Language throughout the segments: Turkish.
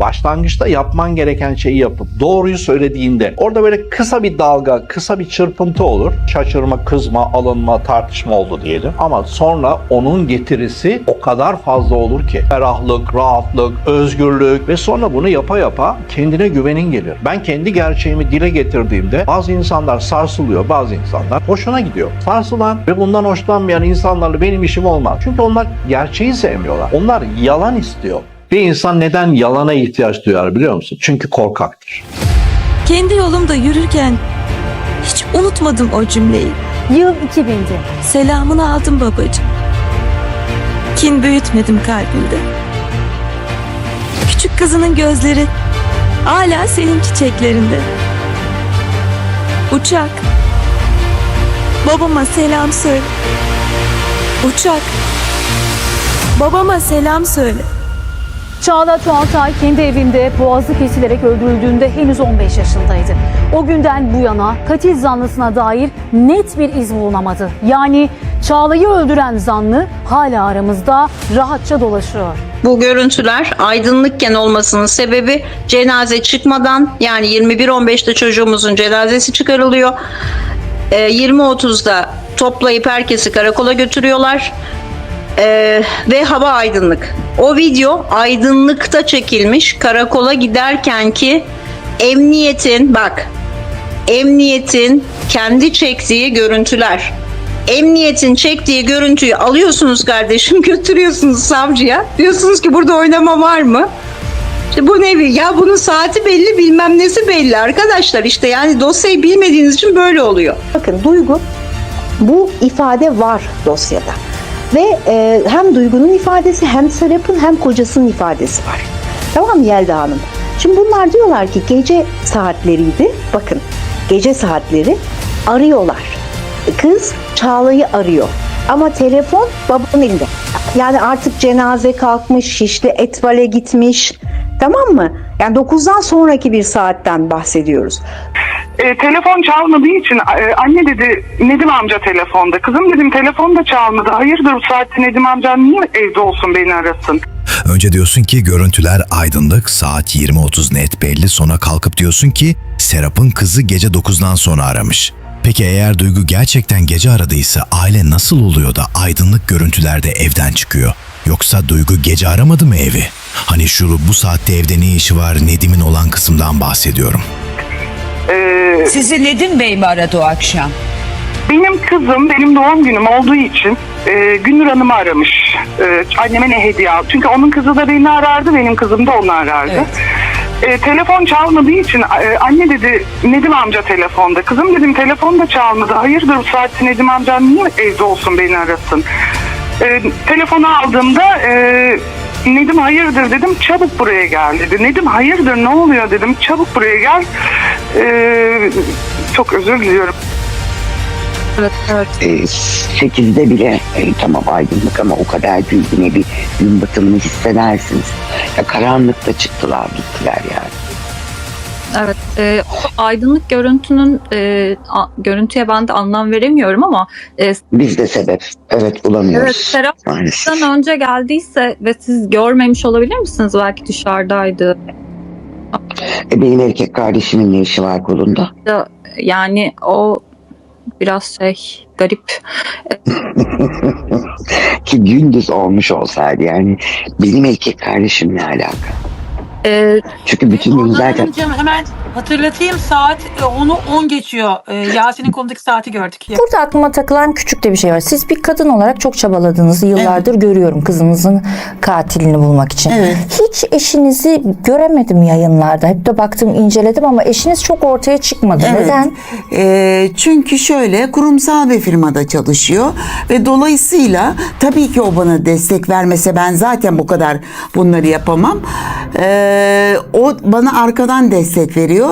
başlangıçta yapman gereken şeyi yapıp doğruyu söylediğinde orada böyle kısa bir dalga, kısa bir çırpıntı olur. Şaşırma, kızma, alınma, tartışma oldu diyelim. Ama sonra onun getirisi o kadar fazla olur ki ferahlık, rahatlık, özgürlük ve sonra bunu yapa yapa kendine güvenin gelir. Ben kendi gerçeğimi dile getirdiğimde bazı insanlar sarsılıyor, bazı insanlar hoşuna gidiyor. Sarsılan ve bundan hoşlanmayan insanlarla benim işim olmaz. Çünkü onlar gerçeği sevmiyorlar. Onlar yalan istiyor. Bir insan neden yalana ihtiyaç duyar biliyor musun? Çünkü korkaktır. Kendi yolumda yürürken hiç unutmadım o cümleyi. Yıl 2000'di. Selamını aldım babacığım. Kin büyütmedim kalbimde. Küçük kızının gözleri hala senin çiçeklerinde. Uçak. Babama selam söyle. Uçak. Babama selam söyle. Çağla Çoğaltay kendi evinde boğazı kesilerek öldürüldüğünde henüz 15 yaşındaydı. O günden bu yana katil zanlısına dair net bir iz bulunamadı. Yani Çağla'yı öldüren zanlı hala aramızda rahatça dolaşıyor. Bu görüntüler aydınlıkken olmasının sebebi cenaze çıkmadan yani 21.15'te çocuğumuzun cenazesi çıkarılıyor. Ee, 20.30'da toplayıp herkesi karakola götürüyorlar. Ee, ve hava aydınlık. O video aydınlıkta çekilmiş karakola giderken ki emniyetin bak emniyetin kendi çektiği görüntüler. Emniyetin çektiği görüntüyü alıyorsunuz kardeşim götürüyorsunuz savcıya. Diyorsunuz ki burada oynama var mı? İşte bu ne? Ya bunun saati belli bilmem nesi belli arkadaşlar işte yani dosyayı bilmediğiniz için böyle oluyor. Bakın Duygu bu ifade var dosyada. Ve e, hem Duygu'nun ifadesi hem Serap'ın hem kocasının ifadesi var. Tamam mı Yelda Hanım? Şimdi bunlar diyorlar ki gece saatleriydi. Bakın gece saatleri arıyorlar. Kız Çağla'yı arıyor. Ama telefon babanın elinde. Yani artık cenaze kalkmış, Şişli Etval'e gitmiş. Tamam mı? Yani 9'dan sonraki bir saatten bahsediyoruz. E, telefon çalmadığı için e, anne dedi Nedim amca telefonda. Kızım dedim telefon da çalmadı. Hayırdır bu saatte Nedim amcan niye evde olsun beni arasın? Önce diyorsun ki görüntüler aydınlık, saat 20.30 net belli. Sonra kalkıp diyorsun ki Serap'ın kızı gece 9'dan sonra aramış. Peki eğer Duygu gerçekten gece aradıysa aile nasıl oluyor da aydınlık görüntülerde evden çıkıyor? Yoksa Duygu gece aramadı mı evi? Hani şu bu saatte evde ne işi var Nedim'in olan kısımdan bahsediyorum. E, Sizi Nedim Bey mi aradı o akşam? benim kızım benim doğum günüm olduğu için e, Gündür Hanım'ı aramış. E, anneme ne hediye al. Çünkü onun kızı da beni arardı benim kızım da onu arardı. Evet. E, telefon çalmadığı için e, anne dedi Nedim amca telefonda. Kızım dedim telefon da çalmadı. Hayırdır bu saatte Nedim amcan niye evde olsun beni arasın? E, telefonu aldığımda e, Nedim hayırdır dedim çabuk buraya gel dedi. Nedim hayırdır ne oluyor dedim çabuk buraya gel. E, çok özür diliyorum. e, 8'de bile e, tamam aydınlık ama o kadar değil yine bir gün batımını hissedersiniz. Ya karanlıkta çıktılar gittiler yani. Evet, e, aydınlık görüntünün e, a- görüntüye ben de anlam veremiyorum ama e, Biz de sebep evet bulamıyoruz. evet Serap'tan Maalesef. önce geldiyse ve siz görmemiş olabilir misiniz? Belki dışarıdaydı. E, benim erkek kardeşimin ne işi var kolunda? Da- Yani o biraz şey garip. Ki gündüz olmuş olsaydı yani benim erkek kardeşimle alaka. E, Çünkü bütün gün Ondan zaten önce hemen hatırlatayım saat e, 10'u 10 geçiyor. E, Yasin'in konudaki saati gördük. Burada aklıma takılan küçük de bir şey var. Siz bir kadın olarak çok çabaladığınızı yıllardır görüyorum kızınızın katilini bulmak için. Hiç eşinizi göremedim yayınlarda. Hep de baktım inceledim ama eşiniz çok ortaya çıkmadı. Evet. Neden? Ee, çünkü şöyle kurumsal bir firmada çalışıyor ve dolayısıyla tabii ki o bana destek vermese ben zaten bu kadar bunları yapamam. Ee, o bana arkadan destek veriyor.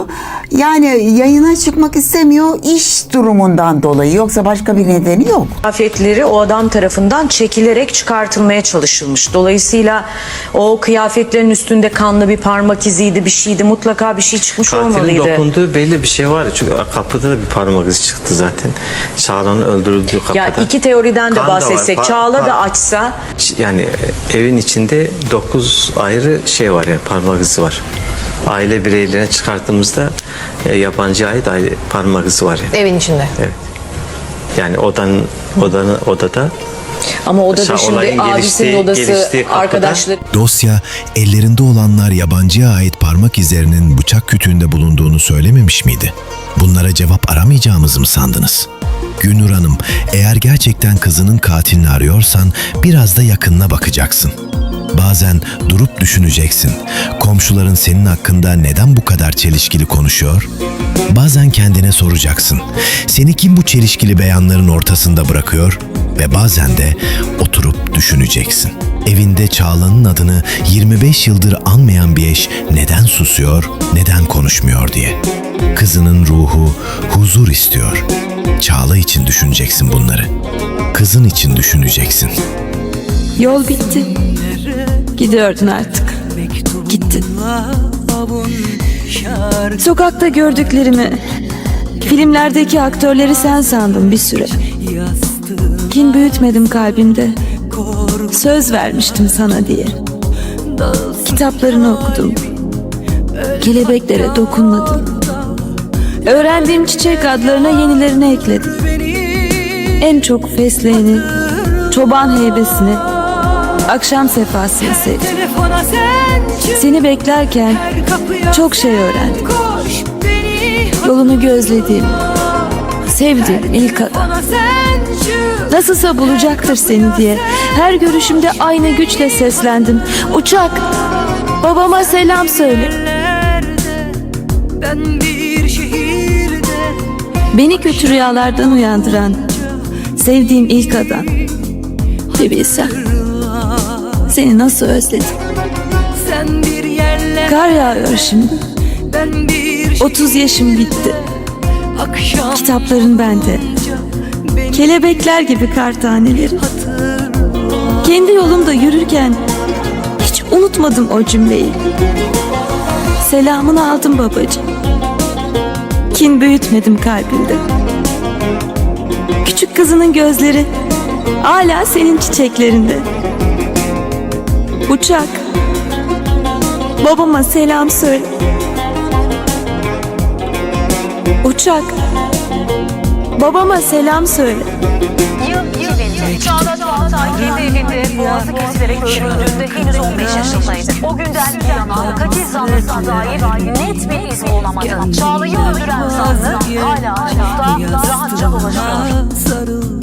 Yani yayına çıkmak istemiyor iş durumundan dolayı yoksa başka bir nedeni yok. Kıyafetleri o adam tarafından çekilerek çıkartılmaya çalışılmış. Dolayısıyla o kıyafetlerin üstünde kanlı bir parmak iziydi, bir şeydi. Mutlaka bir şey çıkmış Katilin olmalıydı. dokunduğu belli bir şey var. ya, Çünkü kapıda da bir parmak izi çıktı zaten. Çağla'nın öldürüldüğü kapıda. Ya iki teoriden de Kan da var. bahsetsek, Par- Çağla da par- açsa Yani evin içinde 9 ayrı şey var yani parmak parmak izi var. Aile bireylerine çıkarttığımızda e, yabancıya ait aile parmak izi var. Yani. Evin içinde. Evet. Yani odanın odanın odada Ama odada Şa- şimdi olayın abisinin geliştiği- odası, geliştiği arkadaşları Dosya ellerinde olanlar yabancıya ait parmak izlerinin bıçak kütüğünde bulunduğunu söylememiş miydi? Bunlara cevap aramayacağımızı mı sandınız? Gülnur Hanım, eğer gerçekten kızının katilini arıyorsan biraz da yakınına bakacaksın. Bazen durup düşüneceksin. Komşuların senin hakkında neden bu kadar çelişkili konuşuyor? Bazen kendine soracaksın. Seni kim bu çelişkili beyanların ortasında bırakıyor? Ve bazen de oturup düşüneceksin. Evinde Çağla'nın adını 25 yıldır anmayan bir eş neden susuyor, neden konuşmuyor diye. Kızının ruhu huzur istiyor. Çağla için düşüneceksin bunları. Kızın için düşüneceksin. Yol bitti. Gidiyordun artık. Gittin. Sokakta gördüklerimi, filmlerdeki aktörleri sen sandım bir süre. Kin büyütmedim kalbimde. Söz vermiştim sana diye. Kitaplarını okudum. Kelebeklere dokunmadım. Öğrendiğim çiçek adlarına yenilerini ekledim. En çok fesleğeni, çoban heybesini, akşam sefasını sevdim. Seni beklerken çok şey öğrendim. Yolunu gözlediğim, sevdiğim ilk adam. Nasılsa bulacaktır seni diye her görüşümde aynı güçle seslendim. Uçak, babama selam söyle. Beni kötü rüyalardan uyandıran sevdiğim ilk adam. Bir bilsen. Seni nasıl özledim. Kar yağıyor şimdi. 30 yaşım bitti. Kitapların bende. Kelebekler gibi kar taneleri. Kendi yolumda yürürken hiç unutmadım o cümleyi. Selamını aldım babacığım. Kin büyütmedim kalbimde. Küçük kızının gözleri hala senin çiçeklerinde. Uçak. Babama selam söyle. Uçak. Babama selam söyle. Yıl 2000. Çağla Doğantay kendi evinde boğazı kesilerek öldürüldüğünde henüz 15 yaşındaydı. O günden bu yana katil zanlısına dair net bir iz bulunamadı. Çağla'yı öldüren zanlı hala açıkta rahatça dolaşıyor. sarıl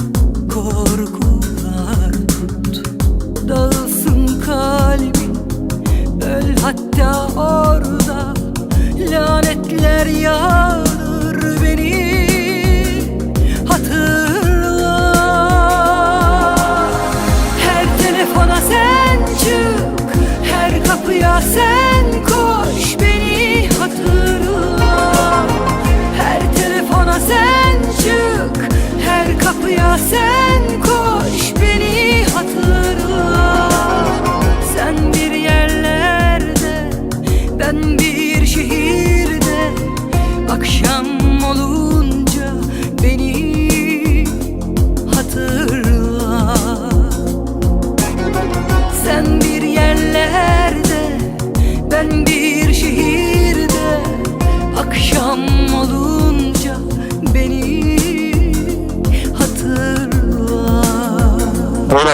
korkular tut kalbin öl hatta orada Lanetler yağdır beni. Hatırla. Her telefona sen çık her kapıya sen koş beni. Hatırla. Her telefona sen çık Her kapıya sen koş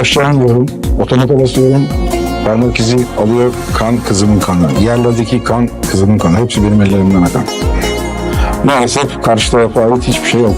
Aşağı iniyorum. Otomotola basıyorum. Parmak alıyor kan kızımın kanı. Yerlerdeki kan kızımın kanı. Hepsi benim ellerimden akan. Maalesef karşı tarafa ait hiçbir şey yok.